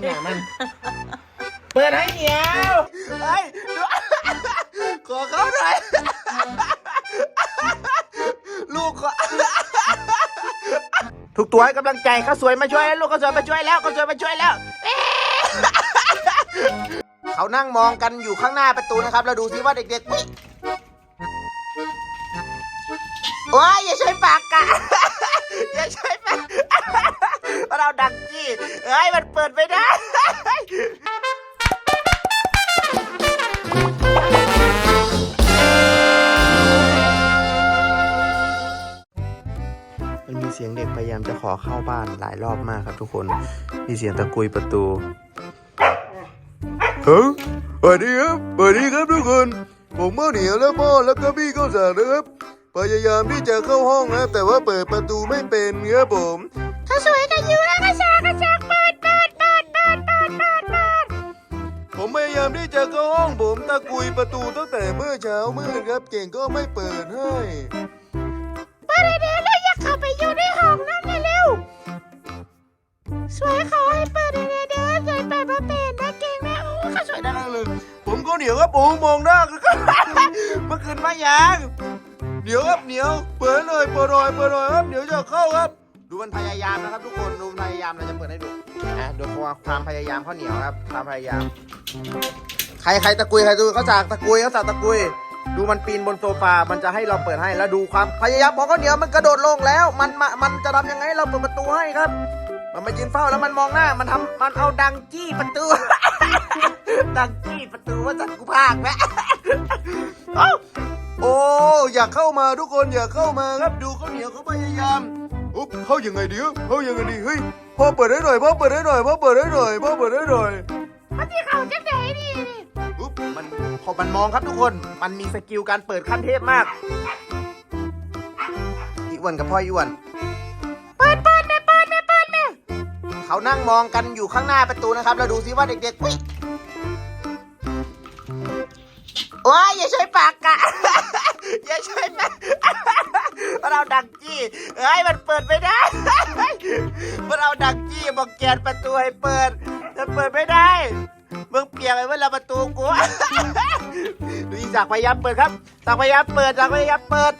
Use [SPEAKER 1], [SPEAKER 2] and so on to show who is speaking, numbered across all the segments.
[SPEAKER 1] งหน้ามัน เปิดให้เหนียว
[SPEAKER 2] เฮ้ยดูขอเขาหน่อย ลูกขอ
[SPEAKER 1] ทุกตัวให้กำลังใจเขาสวยมาช่วยแล้วลูกเขาสวยมาช่วยแล้วเขาสวยมาช่วยแล้ว
[SPEAKER 2] เขานั่งมองกันอยู่ข้างหน้าประตูนะครับ เราดูซิว่าเด็กๆอุ๊ยว้ายอย่าใช้ปากกาอย่าใช้ปากเรา ดังจี้เฮ้ยมันเปิดไม่ได้
[SPEAKER 1] มันมีเสียงเด็กพยายามจะขอเข้าบ้านหลายรอบมากครับทุกคน มีเสียงตะกุยประตูเฮ้ยสวัสดีครับสวัสดีครับทุกคน ผมเมื่อเหนียวแล้วพ่อแล้วก็พี่ก็สั่งนะครับ พยายามที่จะเข้าห้องนะแต่ว่าเปิดประตูไม่เป็นครับผม
[SPEAKER 2] เขาสวยกันอยู่แล้วกระชากกระชากเปิดเปิดเปิดเปิดเปิดเปิดเปิด
[SPEAKER 1] ผมพยายามที่จะเข้าห้องผมตะกุยประตูตั้งแต่เมื่อเช้ามืดครับ เก่งก็ไม่เปิดให้
[SPEAKER 2] เปิดเดี๋ยวแล้วอยากเข้าไปอยู่ในห้องนั้นเร็วๆสวยเขาให้เปิดเดี๋ยวเดี๋ยวสวยเปิดมาเป็นนะเก่งนะโอ้เขาสวยนะ
[SPEAKER 1] เลย ผมก็เหนียวครับผมมองหน้ากัน
[SPEAKER 2] เมื่อคืนมายัง
[SPEAKER 1] เหนียวครับเหนียวเปิดหน่อยเปิดหน่อยเปิดหน่อยครับเหนียวจะเข้าครับ
[SPEAKER 2] ดูมันพยายามนะครับทุกคนดูมันพยายามเราจะเปิดให้ดูนะดูความพยายามเขาเหนียวครับความพยายาม ใครใครตะกุยใครตะกุยเขาจากตะกุยเขาจากตะกุย ดูมันปีนบนโซฟา มันจะให้เราเปิดให้แล้วดูความพยายามพอเขาเหนียวมันกระโดดลงแล้ว มันมามันจะทำยังไงให้เราเปิดประตูให้ครับ มันมายืนเฝ้าแล้วมันมองหน้า มันทำมันเอาดังจี้ประตู ดังจี้ประตูว่าจัดกูพากแม่เอ้า
[SPEAKER 1] โอ้อยากเข้ามาทุกคนอยากเข้ามาครับดูเขาเหนียวเขาพยายาม อุ๊บเข้ายังไงดีครับเข้ายังไงดีเฮ้ยพ่อเปิดให้หน่อยพ่อเปิดให้หน่อยพ่อเปิดให้หน่อยพ่อเปิดให้หน่อย
[SPEAKER 2] มันที่เขาจะไหนนี่อุ๊บมันพอมันมองครับทุกคนมันมีสกิลการเปิดขั้นเทพมากอีอ้วนกับพ่ออีอ้วนเปิดเปิดแม่เปิดแม่เปิดแม่เขานั่งมองกันอยู่ข้างหน้าประตูนะครับ เราดูซิว่าเด็กๆอุ๊ยว้ายอย่าใช้ปากกาอย่าใช้ปากเรา ดังจี้เฮ้ยมันเปิดไม่ได้ มันเอาดังจี้บอกแกนประตูให้เปิดมันเปิดไม่ได้มึงเปียกไปเมื่อเราประตูกูดูอีสักพยายามเปิดครับสักพยายามเปิดสักพยายามเปิด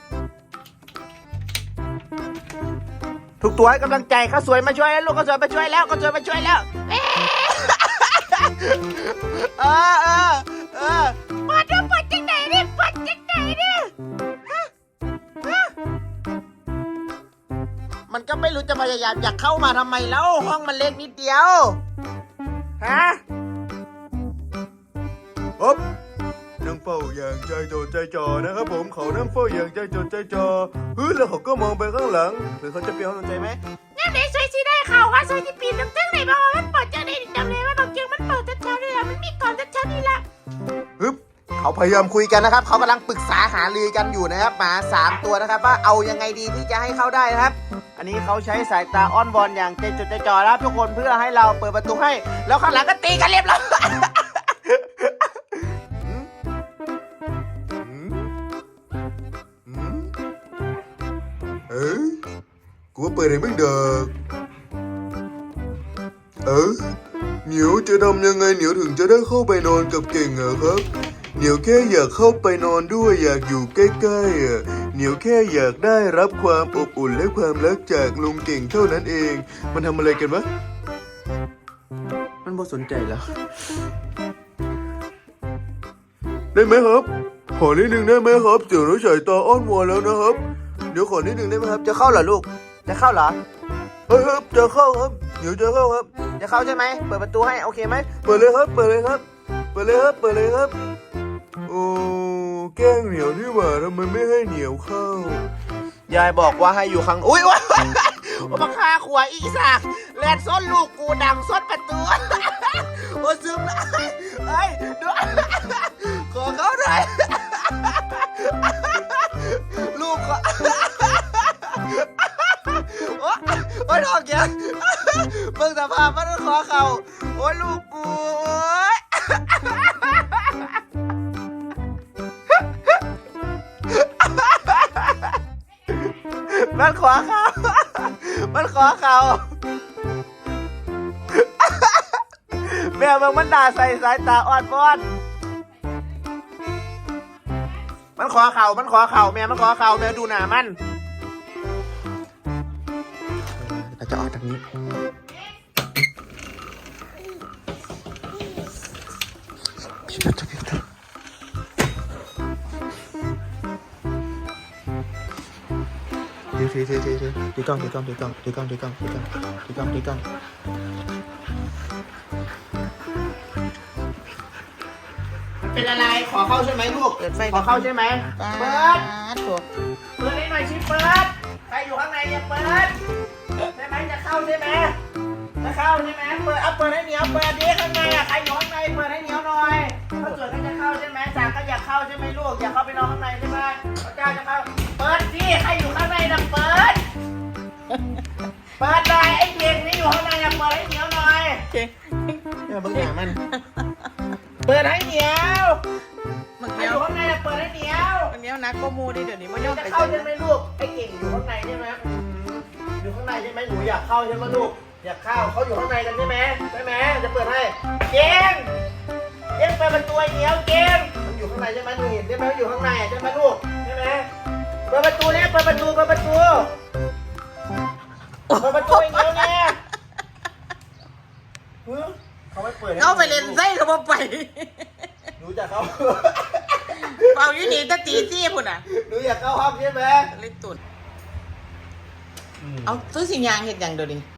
[SPEAKER 2] ทุกตัวให้กำลังใจเขาสวยมาช่วยแล้วลูกเขาสวยมาช่วยแล้วเขาสวยมาช่วยแล้วเออเออเออ ไม่รู้จะพยายามอยากเข้ามาทำไมแล้วห้องมันเล็กนิดเดียว ฮะ
[SPEAKER 1] อ๊บนั่งเฝ้าอย่างใจจดใจจ่อนะครับผมเขานั่งเฝ้าอย่างใจจดใจจ่อเฮ้ยแล้วเขาก็มองไปข้างหลังหรือเขาจะเปลี่ยนความสนใจไหม
[SPEAKER 2] งั้นไหนซอยสิได้ข่าวว่าซอยที่ปีนน้ำตึ้งไหนบ้างว่ามันเปิดเจอได้จำเลยว่าบางเกียงมันเปิดแต่เช้าเลยอะมันมีก่อนแต่เช้านี่ละ
[SPEAKER 1] ฮึบ
[SPEAKER 2] เขาพยายามคุยกันนะครับ เขากำลังปรึกษาหารือกันอยู่นะครับหมาสามตัวนะครับ ว่าเอายังไงดีที่จะให้เข้าได้นะครับ อันนี้เขาใช้สายตาอ้อนวอนอย่างใจจดใจจ่อนะครับทุกคนเพื่อให้เราเปิดประตูให้ แล้วข้างหลังก็ตีกันเรียบร้อย
[SPEAKER 1] เอ้ยกูว่าเปิดให้มึงเด็กเออเหนียวจะทำยังไงเหนียวถึงจะได้เข้าไปนอนกับเก่งเหรอครับ เหนียวแค่อยากเข้าไปนอนด้วยอยากอยู่ใกล้ๆอะ เหนียวแค่อยากได้รับความอบอุ่นและความรักจากลุงเก่งเท่านั้นเอง มันทำอะไรกันวะ
[SPEAKER 2] มันบ่สนใจแล้ว
[SPEAKER 1] ได้ไหมครับ ขอนิดนึงได้ไหมครับเดี๋ยวน้องสายตาอ้อนวอนแล้วนะครับ เดี๋ยวขอนิดนึงได้ไหมครับ
[SPEAKER 2] จะเข้าเหรอลูก จะเข้าเหรอ
[SPEAKER 1] เฮ้ยครับจะเข้าครับ เดี๋ยวจะเข้าครับ
[SPEAKER 2] จะเข้าใช่ไหม เปิดประตูให้ โอเคไหม
[SPEAKER 1] เปิดเลยครับ เปิดเลยครับ เปิดเลยครับ เปิดเลยครับ โอ้ แกล้งเหนียวนี่หว่าทำไมไม่ให้เหนียวเข้า
[SPEAKER 2] ยายบอกว่าให้อยู่ข้าง อุ้ยว้ายมาฆ่าขวายอีสากแลนส้นลูกกูดังส้นประตูโอ้ซึมนะเฮ้ยดูขอเขาหน่อยลูกขอโอ้โอ้ยน้องแกเบิ่งสภาพมันขอเขาโอ้ยลูกกู มันขอเขามันขอเขาแม่เบิ่งมันด่าใส่สายตาอ่อนบอนมันขอเข่ามันขอเข่าแม่ มันขอเข่าแม่ดูหนามันเราจะออกจากนี้ ถือถือถือถือถือถือกล้องถือกล้องถือกล้องถือกล้องถือกล้องถือกล้องถือกล้องถือกล้องเป็นอะไรขอเข้าใช่ไหมลูก
[SPEAKER 3] เปิดไฟ
[SPEAKER 2] ขอเข้าใช่ไหม
[SPEAKER 3] ป้า
[SPEAKER 2] เปิด
[SPEAKER 3] ดโถ
[SPEAKER 2] เปิดให้หน่อยชิเปิดใครอยู่ข้างในอย่าเปิดใช่ไหมจะเข้าใช่ไหมจะเข้าใช่ไหมเปิดเอาเปิดให้เหนียวเปิดดิข้างในอะใครอยู่ข้างในเปิดให้เหนียวหน่อยถ้าเกิดว่าจะเข้าใช่ไหมจากก็อยากเข้าใช่ไหมลูกอยากเข้าไป เปิดหน่อยไอ้เก่งนี่อยู่ข้างในอะเปิดให้เหนียวหน่อย
[SPEAKER 3] เจ๊
[SPEAKER 2] เนี่ยเบิ่งหน้ามัน เปิดให้เหนียว
[SPEAKER 3] มัน
[SPEAKER 2] ใคร
[SPEAKER 3] เนี้
[SPEAKER 2] อยยู่ข้างในน่ะเปิดให้เหนียว
[SPEAKER 3] มันเนี้ยนักก็มูดิเดี๋ยวนี้มันย่อม
[SPEAKER 2] จะ
[SPEAKER 3] ไป
[SPEAKER 2] เข้า
[SPEAKER 3] ใช่
[SPEAKER 2] ใช่ไหมลูกไอ้เก่งอยู่ข้างในใช่ไหมอืมอยู่ข้างในใช่ไหมหนูอยากเข้าใช่ไหมลูกอยากเข้าเขาอยู่ข้างในกันใช่ไหมใช่ไหมจะเปิดให้เก่งเก่งเปิดประตูไอ้เหนียวเก่งมันอยู่ข้างในใช่ไหมหนูเห็นใช่ไหมมันอยู่ข้างในใช่ไหมลูกใช่ไหมเปิดประตูเนี่ยเปิดประตูเปิดประตู เปิดประตูไอ้เหนียวเนี่ยหึเขาไม่เปิดให้
[SPEAKER 3] เอาไปเล่นไส้เขาบ่ไป
[SPEAKER 2] หนูจะเข้า
[SPEAKER 3] เป่าอยู่นี่ตะตีซี่พุ่นอะ
[SPEAKER 2] หนูอยากเข้าห้องใช่ไหม
[SPEAKER 3] เล่นตุ่นเอาซื้อสิยางเห็ดอย่างเดียวนี้